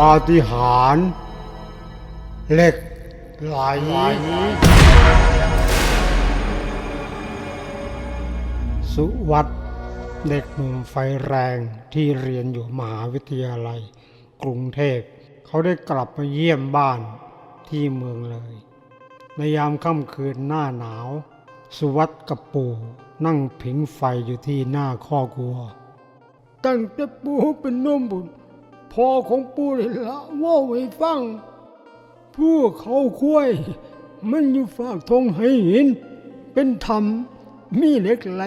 ปาฏิหาริย์เหล็กไหลสุวัตเด็กหนุ่มไฟแรงที่เรียนอยู่มหาวิทยาลัย กรุงเทพ เขาได้กลับมาเยี่ยมบ้านที่เมืองเลย ในยามค่ำคืนหน้าหนาว สุวัตกับปู่นั่งผิงไฟอยู่ที่หน้าข้อกลัว ตั้งแต่ปู่เป็นนมบุญ พ่อของปู่เลยละว่าให้ฟังผู้เขาคุ้ยมันอยู่ฝากทงให้ห็นเป็นธรรมมีเหล็กไหล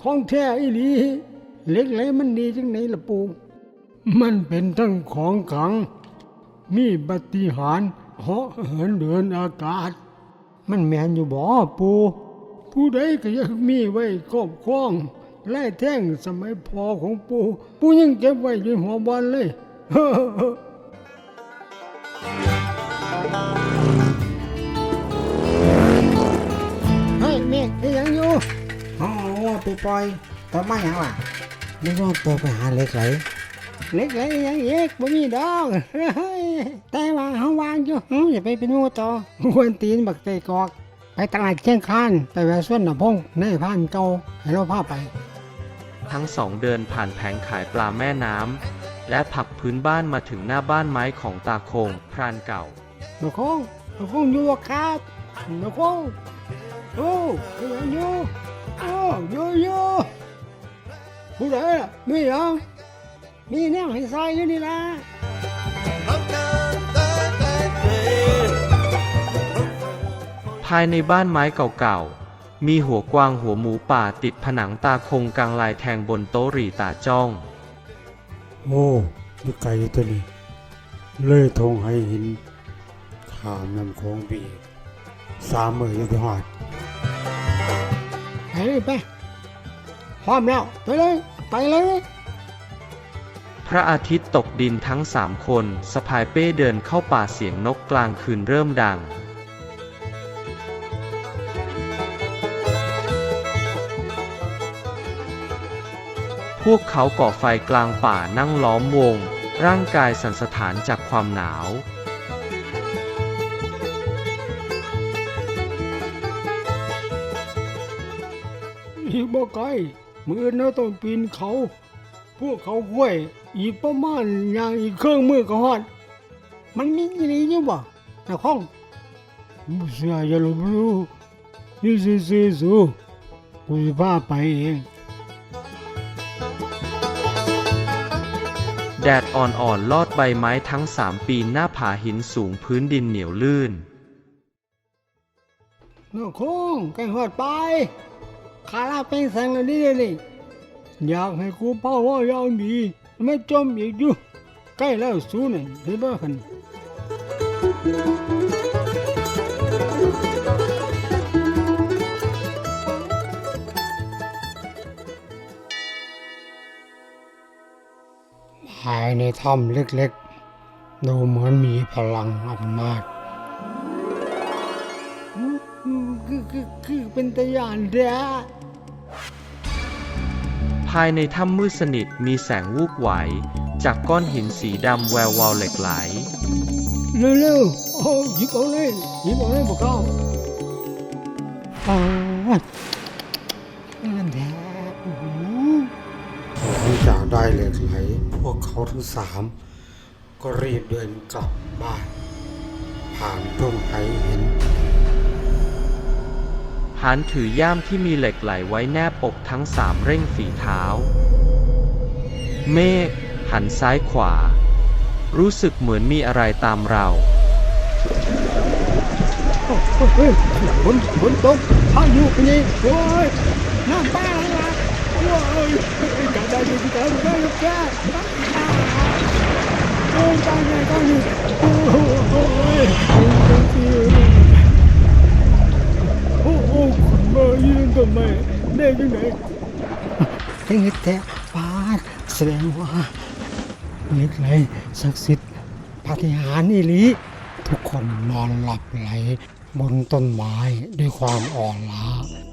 ของแท้อีหลีเหล็กไหลมันดีจังไหนล่ะปู มันเป็นทั้งของขลัง มีปฏิหารเหาะเหินเดินอากาศ มันแมนอยู่บ่อปู ผู้ใดก็ยากมีไว้ครอบครอง ไล่แท่งสมัยพอของปูปูยังเก็บไว้อยู่หัวบานเลยเฮ้ยเมฆที่ยังอยู่อ๋อว่าไปปล่อยต่อมาอย่างล่ะนึกว่าตัวไปหาเหล็กไหลเล็กๆยังเอกบ่มีดอกเฮ้ยแต่ว่าเฮาวางอยู่เฮาอย่าไปเป็นหมูต่อควนตีนบักเตกอกไปตลาดเชียงคานไปแวะสวนน้ำพงในพานเก่าให้เราพาไป ทั้งสองเดินผ่านแผงขายปลาแม่น้ำและผักพื้นบ้านมาถึงหน้าบ้านไม้ของตาคงพรานเก่านกคงนกคงอยู่บ่ครับนกคงโอ้ยยังอยู่โอ้อยู่อยู่ผู้ใดล่ะมีหยังมีแนวให้ใส่อยู่นี่ล่ะภายในบ้านไม้เก่าๆ มีหัวกวางหัวหมูป่าติดผนังตาคงกลางลายแทงบนโต๊ะหรี่ตาจ้อง โอ้ยไก่ตัวนี้ เลยทงให้หินขามนำโค้งปีสามมือยังที่หอดไปเลยไปพร้อมแล้ว ไปเลย ไปเลย พระอาทิตย์ตกดินทั้งสามคนสะพายเป้เดินเข้าป่าเสียงนกกลางคืนเริ่มดัง วกเขาก่อไฟกลางป่านั่งล้อมวง ร่างกายสั่นสะท้านจากความหนาวอีกบ่ไกลมือนะต้องปีนเขา พวกเขาห้วย อีกประมาณอย่างอีกเครื่องมือก็ฮอด มันมีอีหลีอยู่บ่นะข้องเสียอย่าลบหลู่นี่ซื่อๆสูกูสิพาไปเอง ดดอ่อนๆ ลอดใบไม้ทั้งสามปีนหน้าผาหินสูงพื้นดินเหนียวลื่นน้องคงใกล้ฮอดไปขาลาเป็นแสงอันนี้เลยนี่อยากให้กูพ่อว่ายาวดี ไม่จมอีกอยู่ใกล้แล้วสูนั่นเห็นบ่หัน ภายในถ้ำเล็กๆ ดูเหมือนมีพลังอำนาจอืมอืมคือคือคือเป็นตะยานแท้ภายในถ้ำมืดสนิทมีแสงวูบไหว จากก้อนหินสีดำแวววาวเหล็กไหล เร็วๆโอ้หยิบเอาเลยหยิบเอาเลยพวกเราอ้าวนั่นแท้ ได้เหล็กไหล พวกเขาทั้งสามก็รีบเดินกลับบ้าน ผ่านตรงไหเห็นหานถือย่ามที่มีเหล็กไหลไว้แนบอกทั้งสามเร่งฝีเท้า เมฆหันซ้ายขวา รู้สึกเหมือนมีอะไรตามเราเฮ้ยฝนฝนตกพายุเป็นไงโอ้ยน้ำป้าอะไรวะโอ้ยกาได้ดีกาได้ลู เฮ็ดแต่ฟ้าแสดงว่าเล็กไหลศักดิ์สิทธิ์ปฏิหารนี่ลี ทุกคนนอนหลับไหล บนต้นไม้ด้วยความอ่อนล้า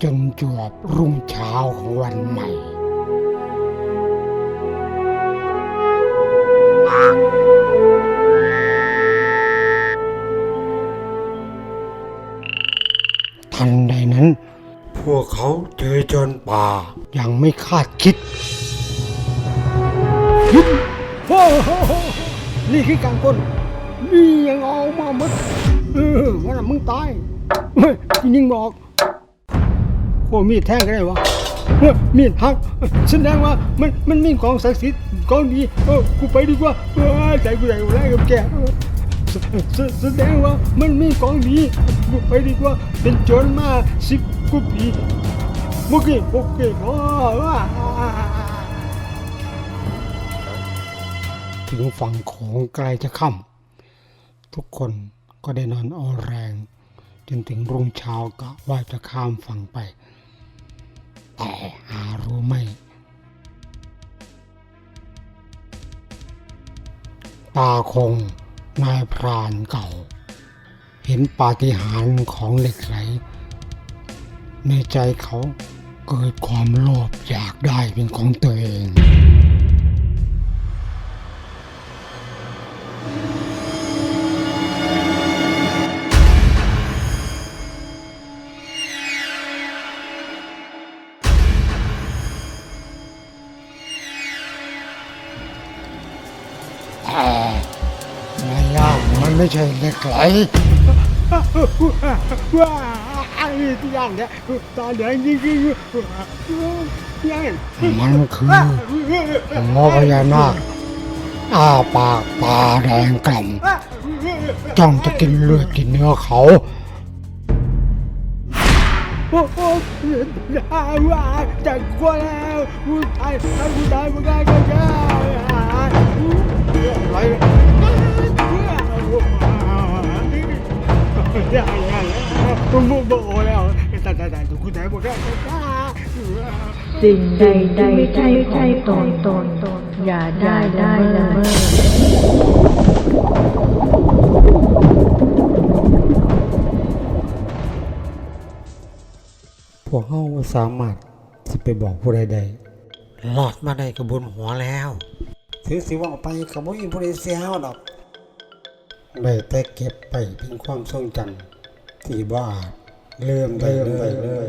จนจวบรุ่งเช้าของวันใหม่ทันใดนั้น พวกเขาเจอจนป่า ยังไม่คาดคิดนี่คือการปล้น นี่ยังเอามาหมดเออวันนั้นมึงตายเฮ้ยยิงบอกพวกมีดแท่งกันได้วะเฮ้ยมีดหักแสดงว่ามันมันมีของศักดิ์สิทธิ์ของดีเออกูไปดีกว่าเออใจกูใหญ่กูแรงกับแกแสแสดงว่ามันมีของดีกูไปดีกว่าเป็นโจรมาสิบกว่าปีโอเคโอเคโอ้ว้าถึงฝั่งของไกลจะค่ำ ทุกคนก็ได้นอนอ่อนแรง จนถึงรุ่งเช้ากะว่าจะข้ามฝั่งไป แต่หารู้ไหมตาคงนายพรานเก่า เห็นปาฏิหาริย์ของเหล็กไหล ในใจเขาเกิดความโลภอยากได้เป็นของตัวเอง แต่ในย่ามมันไม่ใช่เหล็กไหลว้าไอ้ที่ย่างเนี่ยตาแดงจริงๆย่งมันคือหัวพญานาคอ้าปากตาแดงกล่ำจ้องจะกินเลือดกินเนื้อเขาโอ้โหว้าจะกลัวแล้วกูตายถ้ากูตายมึงได้ก็แย่อะ ย่างย่างมึงโบแล้วแต่แต่แต่กูตายหมดแล้วสิ่งใดที่ไม่ใช่ของตนตนอย่าได้ได้ละเมิดพวกเขาสามารถที่ไปบอกผู้ใดหลอดมาได้กระบุญหัวแล้ว ถือสิว่าไปกับบ่มีผู้ใดเสียเฮาดอกได้แต่เก็บไปเป็นความทรงจำที่บ้าเริ่มได้เลย